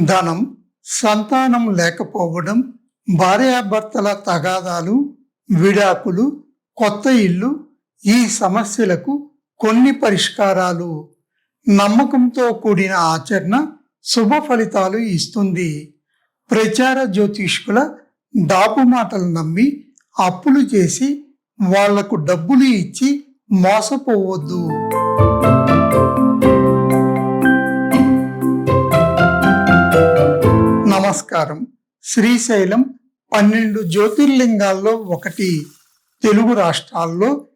ధనం సంతానం లేకపోవడం భార్యాభర్తల తగాదాలు విడాకులు కొత్త ఇల్లు ఈ సమస్యలకు కొన్ని పరిష్కారాలు. నమ్మకంతో కూడిన ఆచరణ శుభ ఫలితాలు ఇస్తుంది. ప్రచార జ్యోతిష్కుల దాపు మాటలు నమ్మి అప్పులు చేసి వాళ్ళకు డబ్బులు ఇచ్చి మోసపోవద్దు. నమస్కారం. శ్రీశైలం పన్నెండు జ్యోతిర్లింగాల్లో ఒకటి. తెలుగు రాష్ట్రాల్లో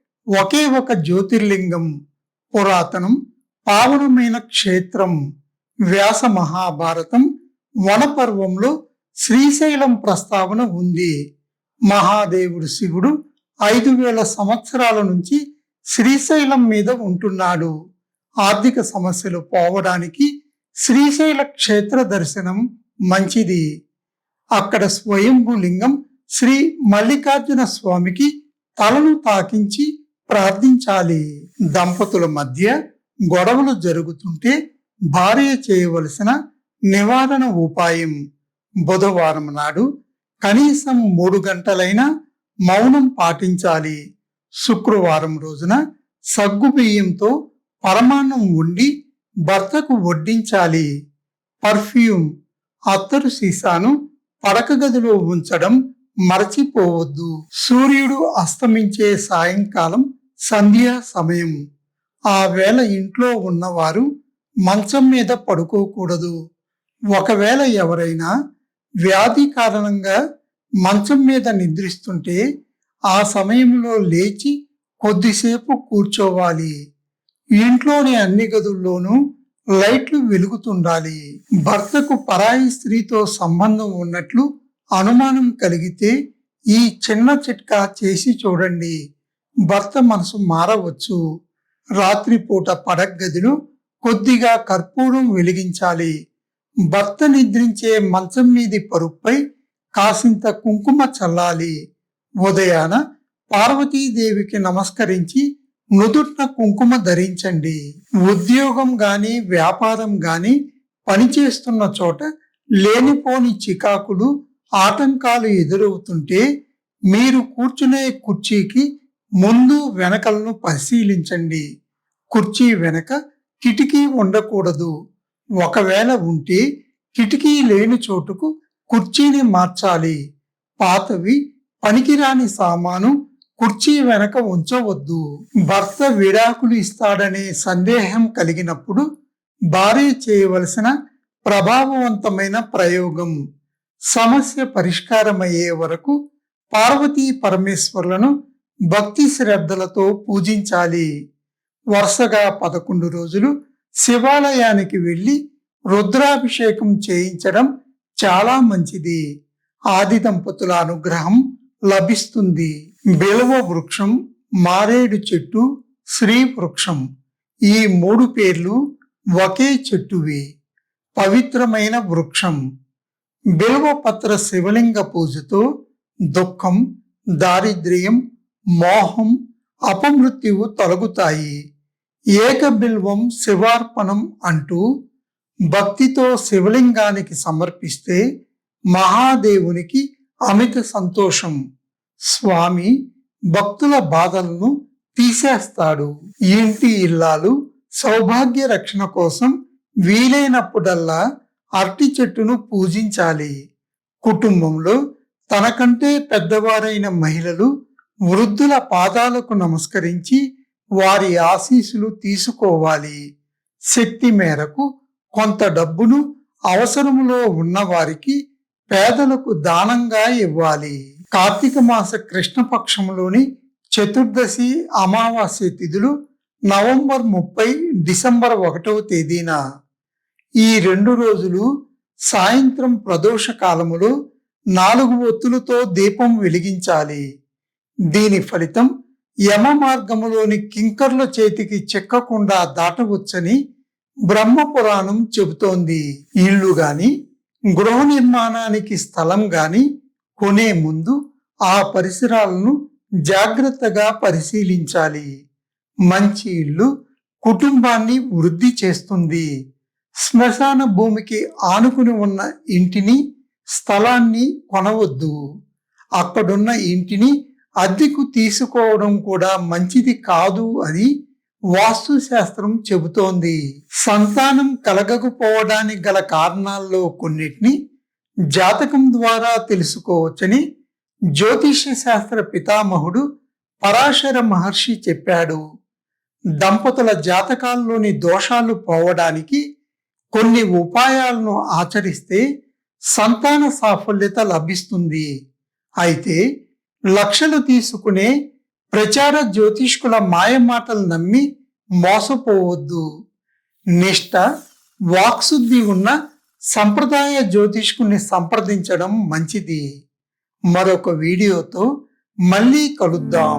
ఒకే ఒక జ్యోతిర్లింగం. పురాతనం పావనమైన క్షేత్రం. వ్యాస మహాభారతం వనపర్వంలో శ్రీశైలం ప్రస్తావన ఉంది. మహాదేవుడు శివుడు ఐదు వేల సంవత్సరాల నుంచి శ్రీశైలం మీద ఉంటున్నాడు. ఆర్థిక సమస్యలు పోవడానికి శ్రీశైల క్షేత్ర దర్శనం మంచిది. అక్కడ స్వయంభూలింగం శ్రీ మల్లికార్జున స్వామికి తలను తాకించి ప్రార్థించాలి. దంపతుల మధ్య గొడవలు జరుగుతుంటే భార్య చేయవలసిన నివారణ ఉపాయం. బుధవారం నాడు కనీసం మూడు గంటలైనా మౌనం పాటించాలి. శుక్రవారం రోజున సగ్గు బియ్యంతో పరమాన్నం ఉండి భర్తకు వడ్డించాలి. పర్ఫ్యూమ్ అత్తరు సీసాను పడక గదిలో ఉంచడం మరచిపోవద్దు. సూర్యుడు అస్తమించే సాయంకాలం సంధ్యా సమయం. ఆ వేళ ఇంట్లో ఉన్నవారు మంచం మీద పడుకోకూడదు. ఒకవేళ ఎవరైనా వ్యాధి కారణంగా మంచం మీద నిద్రిస్తుంటే ఆ సమయంలో లేచి కొద్దిసేపు కూర్చోవాలి. ఇంట్లోని అన్ని గదుల్లోనూ లైట్లు వెలుగుతుండాలి. భర్తకు పరాయి స్త్రీతో సంబంధం ఉన్నట్లు అనుమానం కలిగితే ఈ చిన్న చిట్కా చేసి చూడండి. భర్త మనసు మారవచ్చు. రాత్రిపూట పడగదిలో కొద్దిగా కర్పూరం వెలిగించాలి. భర్త నిద్రించే మంచం మీది పరుపై కాసింత కుంకుమ చల్లాలి. ఉదయాన పార్వతీదేవికి నమస్కరించి నుదుట్న కుంకుమ ధరించండి. ఉద్యోగం గాని వ్యాపారం గాని పనిచేస్తున్న చోట లేనిపోని చికాకులు ఆటంకాలు ఎదురవుతుంటే మీరు కూర్చునే కుర్చీకి ముందు వెనకలను పరిశీలించండి. కుర్చీ వెనక కిటికీ ఉండకూడదు. ఒకవేళ ఉంటే కిటికీ లేని చోటుకు కుర్చీని మార్చాలి. పాతవి పనికిరాని సామాను కుర్చీ వెనక ఉంచవద్దు. భర్త విడాకులు ఇస్తాడనే సందేహం కలిగినప్పుడు భార్య చేయవలసిన ప్రభావవంతమైన ప్రయోగం. సమస్య పరిష్కారమయ్యే వరకు పార్వతీ పరమేశ్వర్లను భక్తి శ్రద్ధలతో పూజించాలి. వరుసగా పదకొండు రోజులు శివాలయానికి వెళ్ళి రుద్రాభిషేకం చేయించడం చాలా మంచిది. ఆది దంపతుల అనుగ్రహం లభిస్తుంది. బిలవ వృక్షం మారేడు చెట్టు శ్రీ వృక్షం. ఈ మూడు పేర్లు ఒకే చెట్టువి. పవిత్రమైన వృక్షం. బిల్వపత్ర శివలింగ పూజతో దుఃఖం దారిద్ర్యం మోహం అపమృత్యువు తొలగుతాయి. ఏకబిల్వం శివార్పణం అంటూ భక్తితో శివలింగానికి సమర్పిస్తే మహాదేవునికి అమిత సంతోషం. స్వామి భక్తుల బాధలను తీసేస్తాడు. ఇంటి ఇల్లాలు? సౌభాగ్య రక్షణ కోసం వీలైనప్పుడల్లా అరటి చెట్టును పూజించాలి. కుటుంబంలో తనకంటే పెద్దవారైన మహిళలు వృద్ధుల పాదాలకు నమస్కరించి వారి ఆశీస్సులు తీసుకోవాలి. శక్తి మేరకు కొంత డబ్బును అవసరములో ఉన్నవారికి పేదలకు దానంగా ఇవ్వాలి. కార్తీక మాస కృష్ణపక్షంలోని చతుర్దశి అమావాస్య తిథులు నవంబర్ ముప్పై డిసెంబర్ ఒకటవ తేదీన. ఈ రెండు రోజులు సాయంత్రం ప్రదోష కాలములో నాలుగు ఒత్తులతో దీపం వెలిగించాలి. దీని ఫలితం యమ మార్గములోని కింకర్ల చేతికి చెక్కకుండా దాటవచ్చని బ్రహ్మ పురాణం చెబుతోంది. ఇల్లు గాని గృహ నిర్మాణానికి స్థలం గాని కొనే ముందు ఆ పరిసరాలను జాగ్రత్తగా పరిశీలించాలి. మంచి ఇల్లు కుటుంబాన్ని వృద్ధి చేస్తుంది. శ్మశాన భూమికి ఆనుకుని ఉన్న ఇంటిని స్థలాన్ని కొనవద్దు. అక్కడున్న ఇంటిని అద్దెకు తీసుకోవడం కూడా మంచిది కాదు అని వాస్తుశాస్త్రం చెబుతోంది. సంతానం కలగకపోవడానికి గల కారణాల్లో కొన్నిటిని జాతకం ద్వారా తెలుసుకోవచ్చని జ్యోతిష్య శాస్త్ర పితామహుడు పరాశర మహర్షి చెప్పాడు. దంపతుల జాతకాల్లోని దోషాలు పోవడానికి కొన్ని ఉపాయాలను ఆచరిస్తే సంతాన సాఫల్యత లభిస్తుంది. అయితే లక్షలు తీసుకునే ప్రచార జ్యోతిష్కుల మాయమాటలు నమ్మి మోసపోవద్దు. నిష్ట వాక్శుద్ధి ఉన్న సంప్రదాయ జ్యోతిష్కుని సంప్రదించడం మంచిది. మరొక వీడియోతో మళ్ళీ కలుద్దాం.